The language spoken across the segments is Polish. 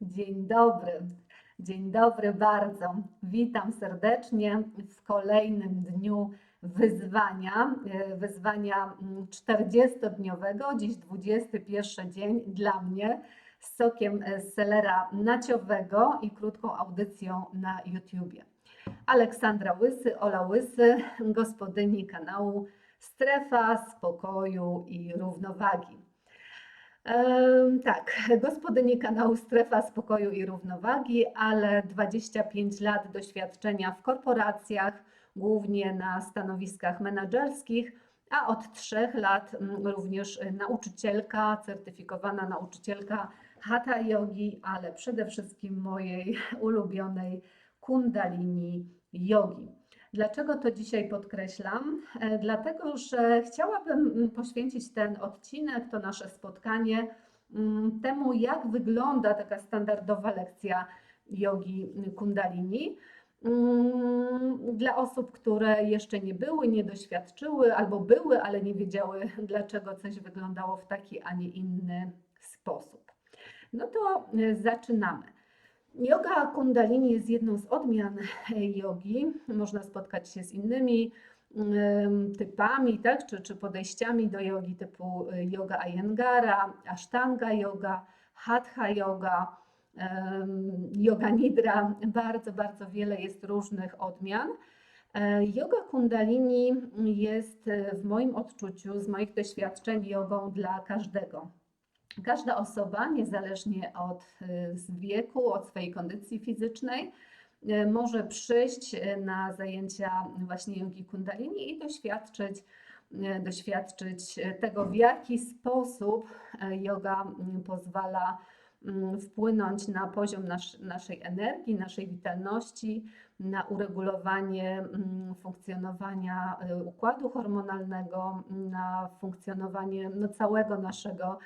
Dzień dobry. Dzień dobry bardzo. Witam serdecznie w kolejnym dniu wyzwania, e, wyzwania mm, 40-dniowego. Dziś 21 dzień dla mnie z sokiem e, selera naciowego i krótką audycją na YouTubie. Aleksandra Łysy, Ola Łysy, gospodyni kanału Strefa Spokoju i Równowagi. Tak, gospodyni kanału Strefa Spokoju i Równowagi, ale 25 lat doświadczenia w korporacjach, głównie na stanowiskach menedżerskich, a od trzech lat mm, również nauczycielka, certyfikowana nauczycielka Hatha Yogi, ale przede wszystkim mojej ulubionej Kundalini Yogi. Dlaczego to dzisiaj podkreślam? E, Dlatego, że chciałabym mm, poświęcić ten odcinek, to nasze spotkanie mm, temu, jak wygląda taka standardowa lekcja jogi Kundalini. Mm, Dla osób, które jeszcze nie były, nie doświadczyły, albo były, ale nie wiedziały, dlaczego coś wyglądało w taki, a nie inny sposób. No to e, zaczynamy. Yoga Kundalini jest jedną z odmian jogi. Można spotkać się z innymi typami, tak, czy, czy podejściami do jogi typu y, yoga Ayengara, Ashtanga yoga, Hatha yoga, yoga Nidra. Bardzo, bardzo wiele jest różnych odmian. E, Yoga Kundalini jest e, w moim odczuciu, z moich doświadczeń, jogą dla każdego. Każda osoba, niezależnie od y, wieku, od swojej kondycji fizycznej, y, może przyjść y, na zajęcia właśnie jogi kundalini i doświadczyć, doświadczyć tego, w jaki sposób yoga mm, pozwala mm, wpłynąć na poziom nasz, naszej energii, naszej witalności, na uregulowanie mm, funkcjonowania układu hormonalnego, na funkcjonowanie no, całego naszego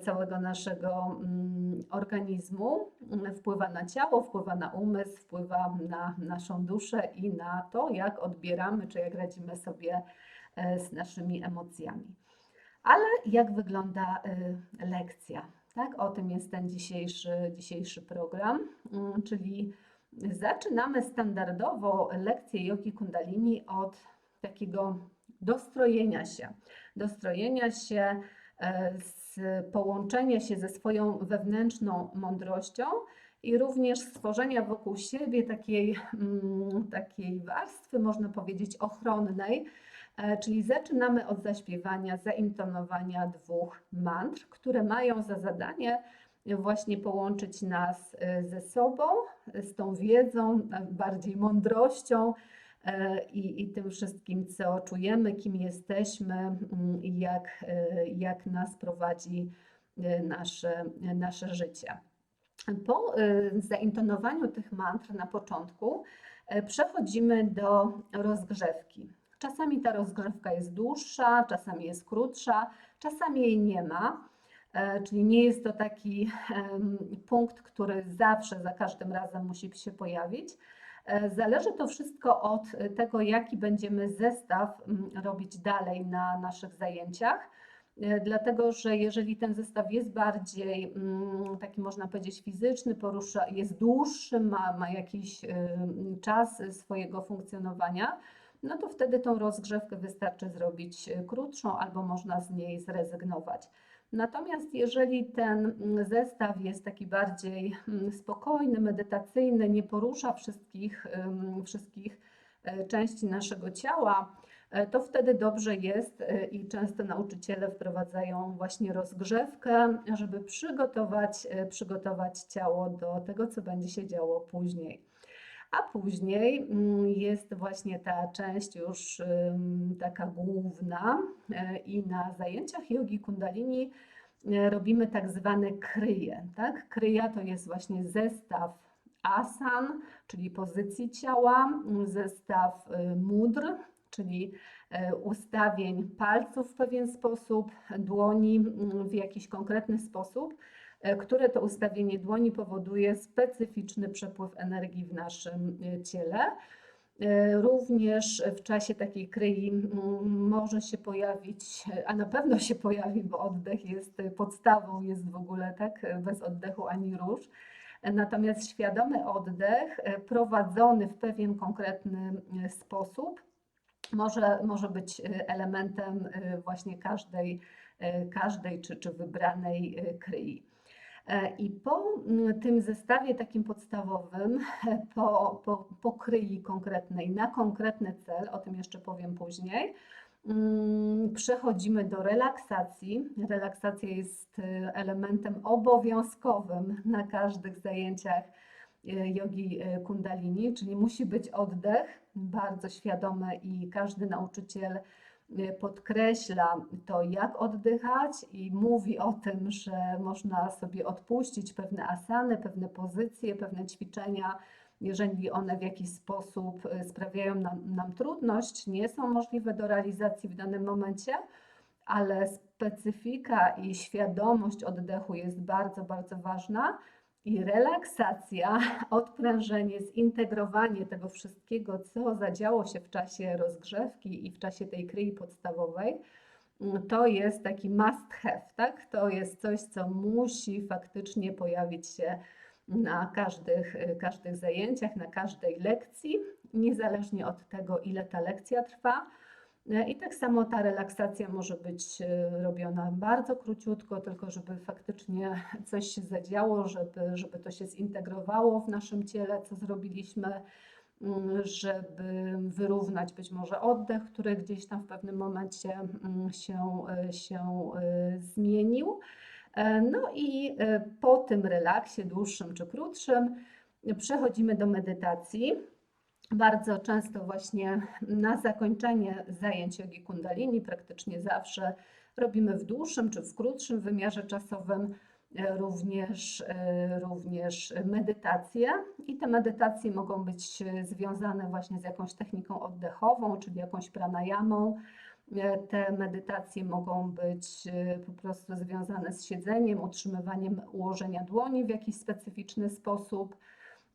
całego naszego mm, organizmu, wpływa na ciało, wpływa na umysł, wpływa na naszą duszę i na to, jak odbieramy, czy jak radzimy sobie e, z naszymi emocjami. Ale jak wygląda y, lekcja? Tak, o tym jest ten dzisiejszy, dzisiejszy program, Mm, czyli zaczynamy standardowo lekcję jogi kundalini od takiego dostrojenia się, dostrojenia się, e, z połączenia się ze swoją wewnętrzną mądrością i również stworzenia wokół siebie takiej, mm, takiej warstwy, można powiedzieć, ochronnej. E, Czyli zaczynamy od zaśpiewania, zaintonowania dwóch mantr, które mają za zadanie właśnie połączyć nas e, ze sobą, e, z tą wiedzą, e, bardziej mądrością e, i, i tym wszystkim, co czujemy, kim jesteśmy mm, i jak, e, jak nas prowadzi e, nasze, nasze życie. Po e, zaintonowaniu tych mantr na początku e, przechodzimy do rozgrzewki. Czasami ta rozgrzewka jest dłuższa, czasami jest krótsza, czasami jej nie ma. E, Czyli nie jest to taki punkt, który zawsze, za każdym razem musi się pojawić. E, Zależy to wszystko od e, tego, jaki będziemy zestaw mm, robić dalej na naszych zajęciach. E, Dlatego, że jeżeli ten zestaw jest bardziej mm, taki, można powiedzieć, fizyczny, porusza, jest dłuższy, ma, ma jakiś em, czas swojego funkcjonowania, no to wtedy tą rozgrzewkę wystarczy zrobić e, krótszą albo można z niej zrezygnować. Natomiast jeżeli ten mm, zestaw jest taki bardziej mm, spokojny, medytacyjny, nie porusza wszystkich, wszystkich e, części naszego ciała, e, to wtedy dobrze jest e, i często nauczyciele wprowadzają właśnie rozgrzewkę, żeby przygotować, przygotować ciało do tego, co będzie się działo później. A później mm, jest właśnie ta część już taka główna e, i na zajęciach jogi kundalini e, robimy tak zwane kryje. Tak? Kryja to jest właśnie zestaw asan, czyli pozycji ciała, zestaw y, mudr, czyli e, ustawień palców w pewien sposób, dłoni mm, w jakiś konkretny sposób które to ustawienie dłoni powoduje specyficzny przepływ energii w naszym e, ciele. E, Również w czasie takiej kryi może się pojawić, a na pewno się pojawi, bo oddech jest podstawą, jest w ogóle tak, bez oddechu ani rusz. Natomiast świadomy oddech e, prowadzony w pewien konkretny e, sposób może, może być e, elementem e, właśnie każdej, e, każdej czy, czy wybranej e, kryi. E, I po mm, tym zestawie takim podstawowym, po, po, po kryi konkretnej, na konkretny cel, o tym jeszcze powiem później, mm, przechodzimy do relaksacji. Relaksacja jest e, elementem obowiązkowym na każdych zajęciach e, jogi kundalini, czyli musi być oddech, bardzo świadomy i każdy nauczyciel podkreśla to, jak oddychać i mówi o tym, że można sobie odpuścić pewne asany, pewne pozycje, pewne ćwiczenia, jeżeli one w jakiś sposób e, sprawiają nam, nam trudność, nie są możliwe do realizacji w danym momencie, ale specyfika i świadomość oddechu jest bardzo, bardzo ważna. I relaksacja, odprężenie, zintegrowanie tego wszystkiego, co zadziało się w czasie rozgrzewki i w czasie tej kryi podstawowej, mm, to jest taki must have, tak? To jest coś, co musi faktycznie pojawić się na każdych, każdych zajęciach, na każdej lekcji, niezależnie od tego, ile ta lekcja trwa. I tak samo ta relaksacja może być e, robiona bardzo króciutko, tylko żeby faktycznie coś się zadziało, żeby, żeby to się zintegrowało w naszym ciele, co zrobiliśmy, mm, żeby wyrównać być może oddech, który gdzieś tam w pewnym momencie mm, się, e, się e, zmienił. No i po tym relaksie, dłuższym czy krótszym, przechodzimy do medytacji. Bardzo często właśnie na zakończenie zajęć jogi kundalini, praktycznie zawsze robimy w dłuższym czy w krótszym wymiarze czasowym e, również, e, również medytacje. I te medytacje mogą być e, związane właśnie z jakąś techniką oddechową, czyli jakąś pranayamą. Te medytacje mogą być po prostu związane z siedzeniem, utrzymywaniem ułożenia dłoni w jakiś specyficzny sposób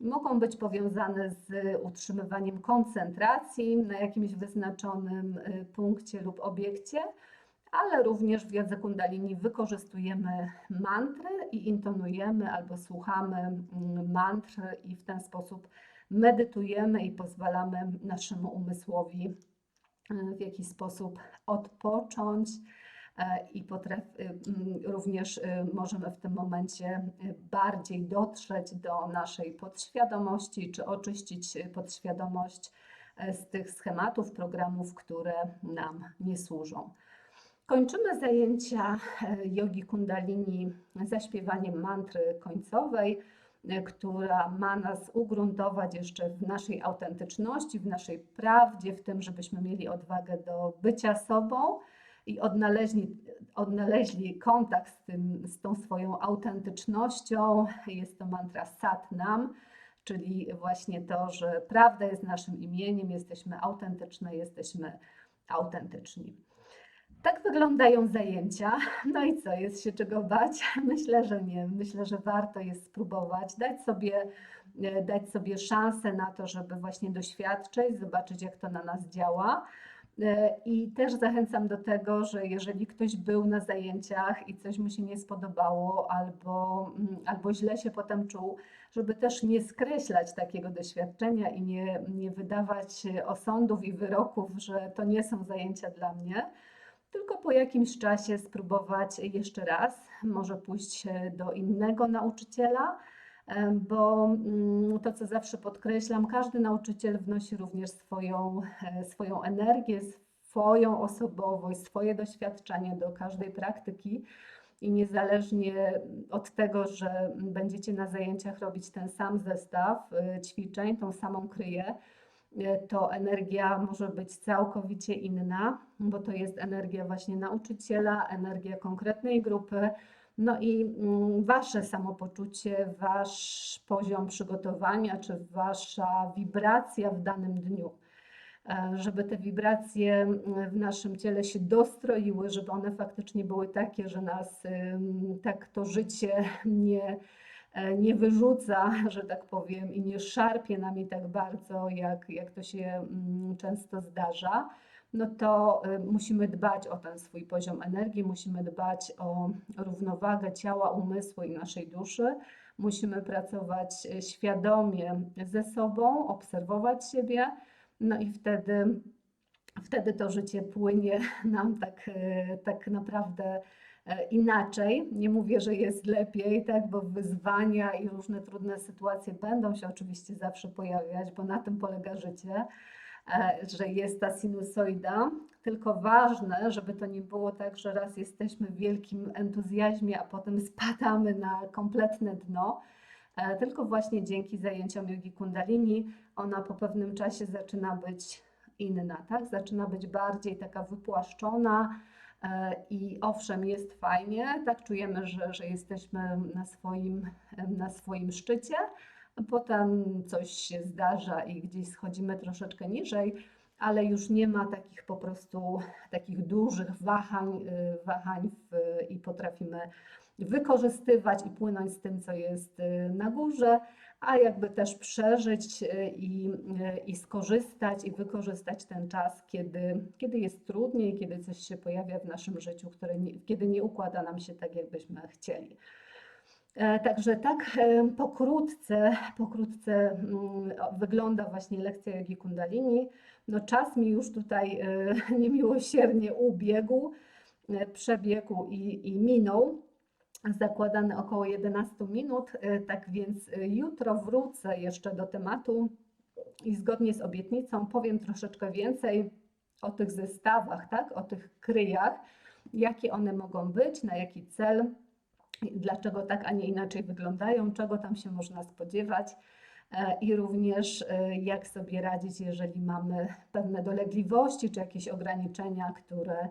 mogą być powiązane z utrzymywaniem koncentracji na jakimś wyznaczonym y, punkcie lub obiekcie, ale również w jodze kundalini wykorzystujemy mantry i intonujemy albo słuchamy mm, mantr i w ten sposób medytujemy i pozwalamy naszemu umysłowi y, w jakiś sposób odpocząć i potraf, y, mm, również y, możemy w tym momencie y, bardziej dotrzeć do naszej podświadomości, czy oczyścić podświadomość e, z tych schematów, programów, które nam nie służą. Kończymy zajęcia e, jogi kundalini zaśpiewaniem mantry końcowej, e, która ma nas ugruntować jeszcze w naszej autentyczności, w naszej prawdzie, w tym, żebyśmy mieli odwagę do bycia sobą i odnaleźli, odnaleźli kontakt z, tym, z tą swoją autentycznością. Jest to mantra Sat Nam, czyli właśnie to, że prawda jest naszym imieniem, jesteśmy autentyczne, jesteśmy autentyczni. Tak wyglądają zajęcia. No i co, jest się czego bać? Myślę, że nie. Myślę, że warto jest spróbować, dać sobie, dać sobie szansę na to, żeby właśnie doświadczyć, zobaczyć, jak to na nas działa. E, I też zachęcam do tego, że jeżeli ktoś był na zajęciach i coś mu się nie spodobało, albo, mm, albo źle się potem czuł, żeby też nie skreślać takiego doświadczenia i nie, nie wydawać osądów i wyroków, że to nie są zajęcia dla mnie tylko po jakimś czasie spróbować jeszcze raz, może pójść do innego nauczyciela, bo mm, to, co zawsze podkreślam, każdy nauczyciel wnosi również swoją, e, swoją energię, swoją osobowość, swoje doświadczenie do każdej praktyki. I niezależnie od tego, że będziecie na zajęciach robić ten sam zestaw e, ćwiczeń, tą samą kryję, e, to energia może być całkowicie inna, bo to jest energia właśnie nauczyciela, energia konkretnej grupy. No i mm, wasze samopoczucie, wasz poziom przygotowania, czy wasza wibracja w danym dniu. E, Żeby te wibracje mm, w naszym ciele się dostroiły, żeby one faktycznie były takie, że nas tak to życie nie, e, nie wyrzuca, że tak powiem, i nie szarpie nami tak bardzo, jak, jak to się mm, często zdarza, no to y, musimy dbać o ten swój poziom energii, musimy dbać o równowagę ciała, umysłu i naszej duszy. Musimy pracować e, świadomie ze sobą, obserwować siebie, no i wtedy, wtedy to życie płynie nam tak, e, tak naprawdę inaczej. Nie mówię, że jest lepiej, tak, bo wyzwania i różne trudne sytuacje będą się oczywiście zawsze pojawiać, bo na tym polega życie, że jest ta sinusoida. Tylko ważne, żeby to nie było tak, że raz jesteśmy w wielkim entuzjazmie, a potem spadamy na kompletne dno. E, Tylko właśnie dzięki zajęciom jogi kundalini ona po pewnym czasie zaczyna być inna, tak? Zaczyna być bardziej taka wypłaszczona e, i owszem, jest fajnie, tak czujemy, że, że jesteśmy na swoim, na swoim szczycie, potem coś się zdarza i gdzieś schodzimy troszeczkę niżej, ale już nie ma takich po prostu takich dużych wahań, y, wahań w, i potrafimy wykorzystywać i płynąć z tym, co jest y, na górze, a jakby też przeżyć y, i, i skorzystać i wykorzystać ten czas, kiedy, kiedy jest trudniej, kiedy coś się pojawia w naszym życiu, które nie, kiedy nie układa nam się tak, jakbyśmy chcieli. E, Także tak e, pokrótce, pokrótce mm, wygląda właśnie lekcja jogi kundalini. No czas mi już tutaj e, niemiłosiernie ubiegł, przebiegł i, i minął. Zakładany około 11 minut, tak więc jutro wrócę jeszcze do tematu i zgodnie z obietnicą powiem troszeczkę więcej o tych zestawach, tak, o tych kryjach, jakie one mogą być, na jaki cel, dlaczego tak, a nie inaczej wyglądają, czego tam się można spodziewać. e, I również e, jak sobie radzić, jeżeli mamy pewne dolegliwości czy jakieś ograniczenia, które,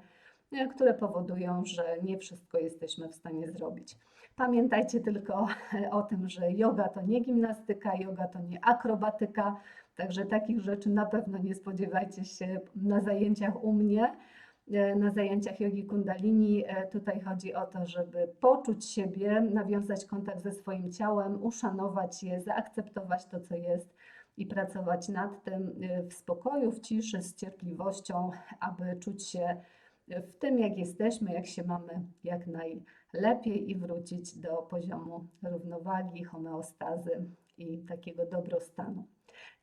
e, które powodują, że nie wszystko jesteśmy w stanie zrobić. Pamiętajcie tylko o tym, że yoga to nie gimnastyka, yoga to nie akrobatyka, także takich rzeczy na pewno nie spodziewajcie się na zajęciach u mnie. E, Na zajęciach jogi kundalini e, tutaj chodzi o to, żeby poczuć siebie, nawiązać kontakt ze swoim ciałem, uszanować je, zaakceptować to, co jest i pracować nad tym e, w spokoju, w ciszy, z cierpliwością, aby czuć się w tym, jak jesteśmy, jak się mamy jak najlepiej i wrócić do poziomu równowagi, homeostazy i takiego dobrostanu.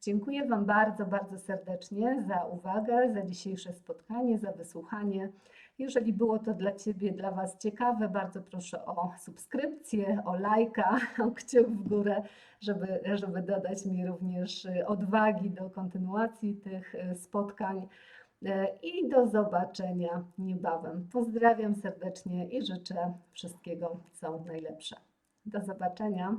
Dziękuję Wam bardzo, bardzo serdecznie za uwagę, za dzisiejsze spotkanie, za wysłuchanie. Jeżeli było to dla Ciebie, dla Was ciekawe, bardzo proszę o subskrypcję, o lajka, o kciuk w górę, żeby, żeby dodać mi również odwagi do kontynuacji tych y, spotkań. E, I do zobaczenia niebawem. Pozdrawiam serdecznie i życzę wszystkiego, co najlepsze. Do zobaczenia.